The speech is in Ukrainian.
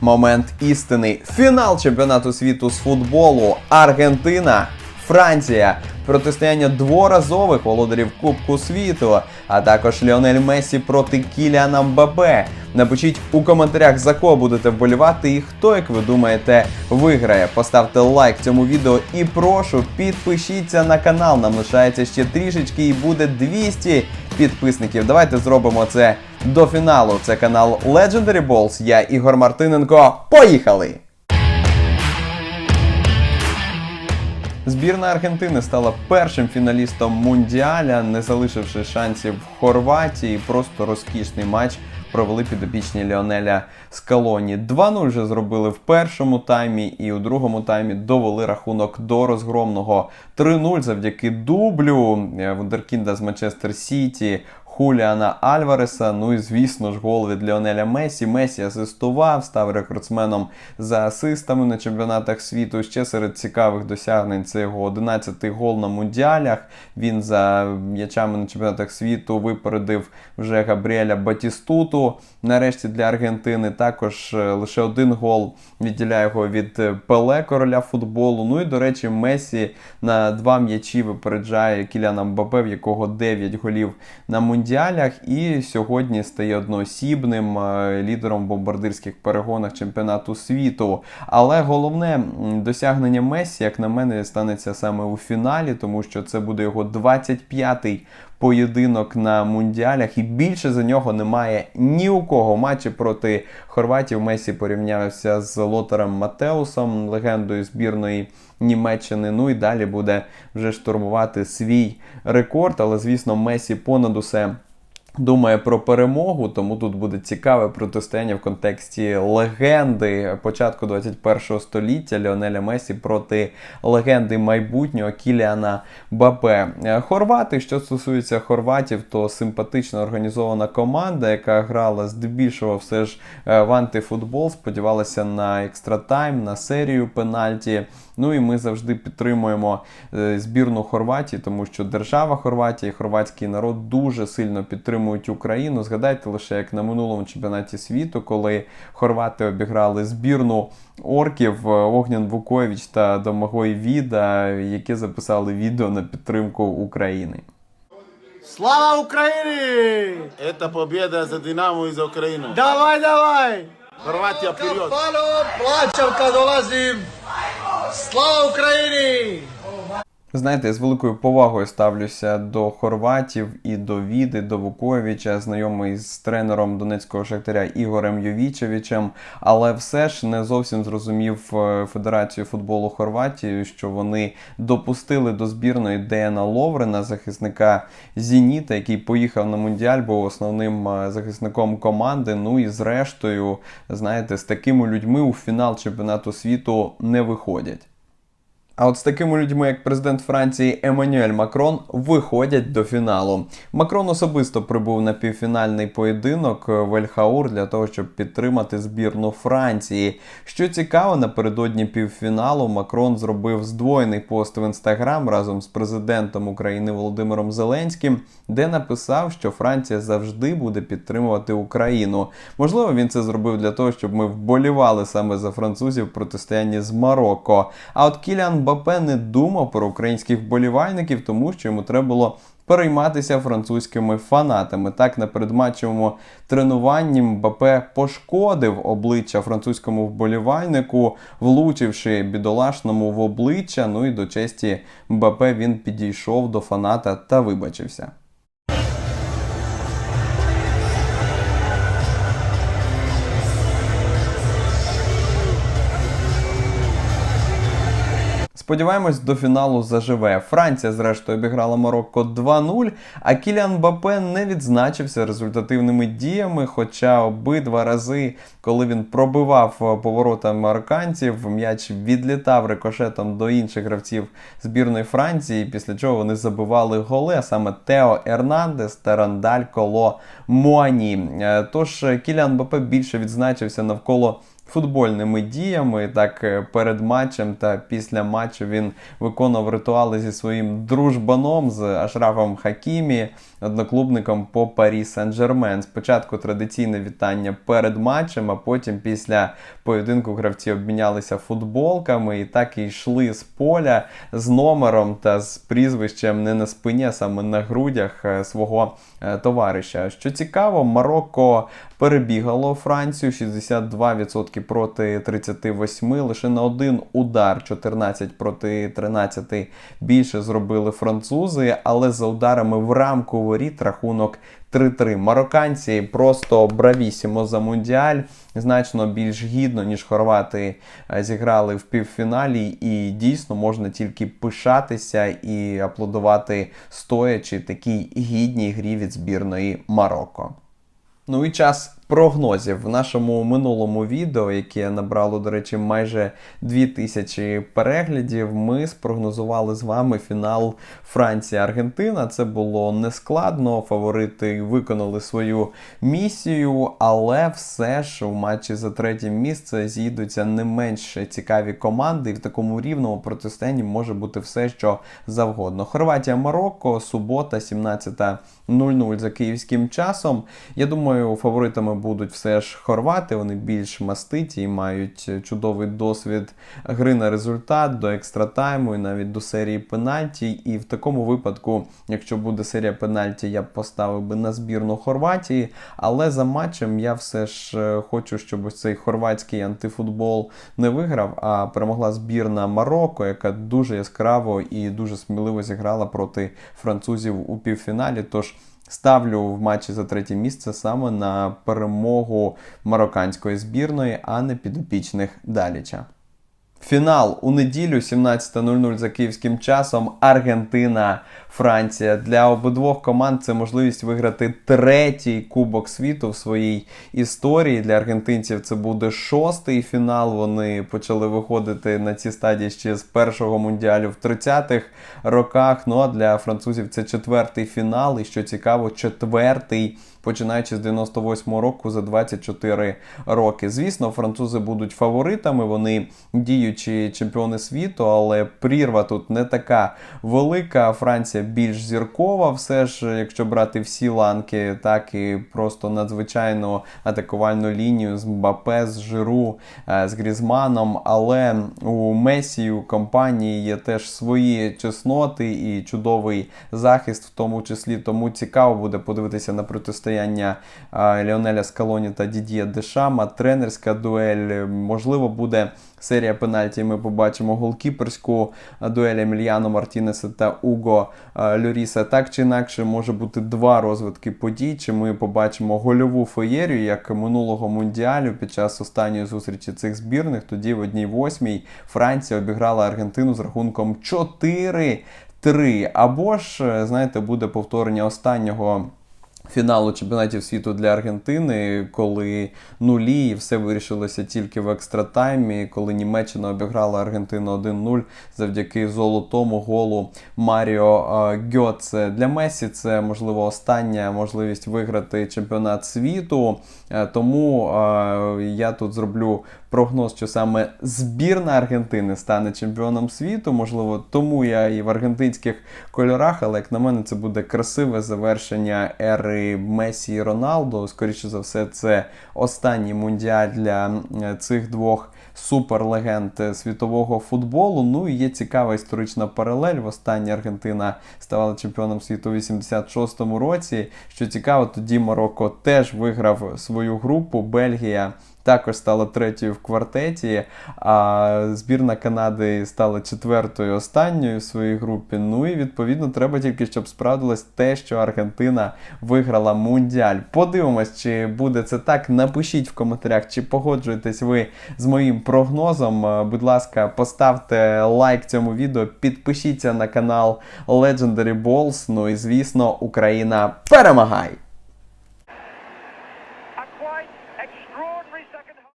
момент істини. Фінал чемпіонату світу з футболу. Аргентина. Франція, протистояння дворазових володарів Кубку світу, а також Ліонель Месі проти Кіліана Мбапе. Напишіть у коментарях за кого будете вболівати і хто, як ви думаєте, виграє. Поставте лайк цьому відео і прошу підпишіться на канал. Нам лишається ще трішечки і буде 200 підписників. Давайте зробимо це до фіналу. Це канал Legendary Balls. Я Ігор Мартиненко. Поїхали! Збірна Аргентини стала першим фіналістом Мундіаля, не залишивши шансів в Хорватії. Просто розкішний матч провели підопічні Ліонеля Скалоні. 2-0 вже зробили в першому таймі, і у другому таймі довели рахунок до розгромного 3-0 завдяки дублю е, Вундеркінда з Манчестер Сіті. Хуліана Альвареса. Ну і звісно ж, гол від Ліонеля Месі. Месі асистував, став рекордсменом за асистами на чемпіонатах світу. Ще серед цікавих досягнень це його 11-й гол на мундіалях. Він за м'ячами на чемпіонатах світу випередив вже Габріеля Батістуту. Нарешті для Аргентини також е, лише один гол відділяє його від е, Пеле, короля футболу. Ну і до речі, Месі на два м'ячі випереджає Кіляна Мбапе, в якого 9 голів на мундіалях. І сьогодні стає одноосібним е, лідером в бомбардирських перегонах чемпіонату світу. Але головне досягнення Месі, як на мене, станеться саме у фіналі, тому що це буде його 25-й поєдинок на мундіалях, і більше за нього немає ні у кого. Матчі проти Хорватів Месі порівнявся з Лотером Матеусом, легендою збірної Німеччини. Ну і далі буде вже штурмувати свій рекорд. Але звісно, Месі понад усе. Думає про перемогу, тому тут буде цікаве протистояння в контексті легенди початку 21 століття Ліонеля Месі проти легенди майбутнього Кіліана Бапе. Е, Хорвати, що стосується хорватів, то симпатично організована команда, яка грала здебільшого все ж е, в антифутбол, сподівалася на екстратайм, на серію пенальті. Ну і ми завжди підтримуємо е, збірну Хорватії, тому що держава Хорватія і хорватський народ дуже сильно підтримують Україну. Згадайте лише як на минулому чемпіонаті світу, коли хорвати обіграли збірну орків е, Огнян Вукович та Домагой Віда, які записали відео на підтримку України. Слава Украине! Это победа за Динамо и за Украину. Давай, давай! Хорватия вперед! Kad dolazim! Слава Україні! Знаєте, я з великою повагою ставлюся до хорватів і до Віди, до Вуковича, знайомий з тренером донецького шахтаря Ігорем Йовічевичем, але все ж не зовсім зрозумів е, Федерацію футболу Хорватії, що вони допустили до збірної Деяна Ловрена, захисника Зеніта, який поїхав на Мундіаль, був основним е, захисником команди. Ну і зрештою, знаєте, з такими людьми у фінал чемпіонату світу не виходять. А от з такими людьми, як президент Франції Еммануель Макрон, виходять до фіналу. Макрон особисто прибув на півфінальний поєдинок в Ельхаур для того, щоб підтримати збірну Франції. Що цікаво, напередодні півфіналу Макрон зробив здвоєний пост в інстаграм разом з президентом України Володимиром Зеленським, де написав, що Франція завжди буде підтримувати Україну. Можливо, він це зробив для того, щоб ми вболівали саме за французів в протистоянні з Марокко. А от Кілян Мбапе не думав про українських вболівальників, тому що йому треба було перейматися французькими фанатами. Так, на передматчевому тренуванні Мбапе пошкодив обличчя французькому вболівальнику, влучивши бідолашному в обличчя. Ну і до честі Мбапе він підійшов до фаната та вибачився. Сподіваємось, до фіналу заживе. Франція, зрештою, обіграла Марокко 2-0, а Кіліан Бапе не відзначився результативними діями. Хоча обидва рази, коли він пробивав е, поворота марокканців, м'яч відлітав рикошетом до інших гравців збірної Франції, після чого вони забивали голи, а саме Тео Ернандес та Рандаль Коло Муані. Е, Тож е, Кіліан Бапе більше відзначився навколо футбольними діями. Так е, перед матчем та після матчу він виконував ритуали зі своїм дружбаном з Ашрафом Хакімі, одноклубником по Парі Сен-Жермен. Спочатку традиційне вітання перед матчем, а потім після поєдинку гравці обмінялися футболками і так і йшли з поля з номером та з прізвищем не на спині, а саме на грудях е, свого е, товариша. Що цікаво, Марокко перебігало Францію 62% проти 38, лише на один удар 14 проти 13 більше зробили французи, але за ударами в рамку воріт рахунок 3-3. Марокканці просто бравісімо за мундіаль, значно більш гідно, ніж хорвати е, зіграли в півфіналі, і дійсно можна тільки пишатися і аплодувати стоячи такій гідній грі від збірної Марокко. Ну і час прогнозів. В нашому минулому відео, яке набрало, до речі, майже 2000 переглядів, ми спрогнозували з вами фінал Франція-Аргентина. Це було нескладно. Фаворити виконали свою місію, але все ж у матчі за третє місце з'їдуться не менш цікаві команди, і в такому рівному протистоянні може бути все, що завгодно. Хорватія, Марокко, субота, 17.00 за київським часом. Я думаю, фаворитами будуть все ж хорвати. Вони більш маститі і мають чудовий досвід гри на результат до екстратайму і навіть до серії пенальті. І в такому випадку, якщо буде серія пенальті, я б поставив би на збірну Хорватії. Але за матчем я все ж е, хочу, щоб ось цей хорватський антифутбол не виграв, а перемогла збірна Марокко, яка дуже яскраво і дуже сміливо зіграла проти французів у півфіналі. Тож Ставлю в матчі за третє місце саме на перемогу марокканської збірної, а не підопічних Даліча. Фінал у неділю 17.00 за київським часом. Аргентина, Франція. Для обидвох команд це можливість виграти третій Кубок світу в своїй історії. Для аргентинців це буде шостий фінал. Вони почали виходити на ці стадії ще з першого мундіалю в 30-х роках. Ну а для французів це четвертий фінал. І що цікаво, четвертий. Починаючи з 98-го року за 24 роки. Звісно, французи будуть фаворитами, вони діючі чемпіони світу, але прірва тут не така велика. Франція більш зіркова. Все ж, якщо брати всі ланки, так і просто надзвичайну атакувальну лінію з Мбапе, з Жиру, е, з Грізманом. Але у Месі, у компанії є теж свої чесноти і чудовий захист, в тому числі. Тому цікаво буде подивитися на протистояння е, Леонеля Скалоні та Дідія Дешама. Тренерська дуель, можливо, буде серія пенальті. Ми побачимо голкіперську дуель Емільяно Мартінеса та Уго е, Люріса. Так чи інакше, може бути два розвитки подій. Чи ми побачимо гольову феєрію, як минулого мундіалю під час останньої зустрічі цих збірних. Тоді в одній восьмій Франція обіграла Аргентину з рахунком 4-3. Або ж, е, знаєте, буде повторення останнього. Фіналу чемпіонатів світу для Аргентини, коли нулі і все вирішилося тільки в екстратаймі, коли Німеччина обіграла Аргентину 1-0 завдяки золотому голу Маріо Гьоце. Для Месі це можливо остання можливість виграти чемпіонат світу. Е, Тому е, я тут зроблю прогноз, що саме збірна Аргентини стане чемпіоном світу. Можливо, тому я і в аргентинських кольорах, але як на мене, це буде красиве завершення ери Месі і Роналду. Скоріше за все, це останній мундіаль для е, цих двох суперлегенд е, світового футболу. Ну і є цікава історична паралель. Востаннє Аргентина ставала чемпіоном світу у 86-му році. Що цікаво, тоді Марокко теж виграв свою групу. Бельгія також стала третьою в квартеті, а збірна Канади стала четвертою останньою в своїй групі. Ну і відповідно треба тільки, щоб справдилось те, що Аргентина виграла мундіаль. Подивимось, чи буде це так. Напишіть в коментарях, чи погоджуєтесь ви з моїм прогнозом. Е, Будь ласка, поставте лайк цьому відео, підпишіться на канал Legendary Balls. Ну і звісно, Україна перемагай!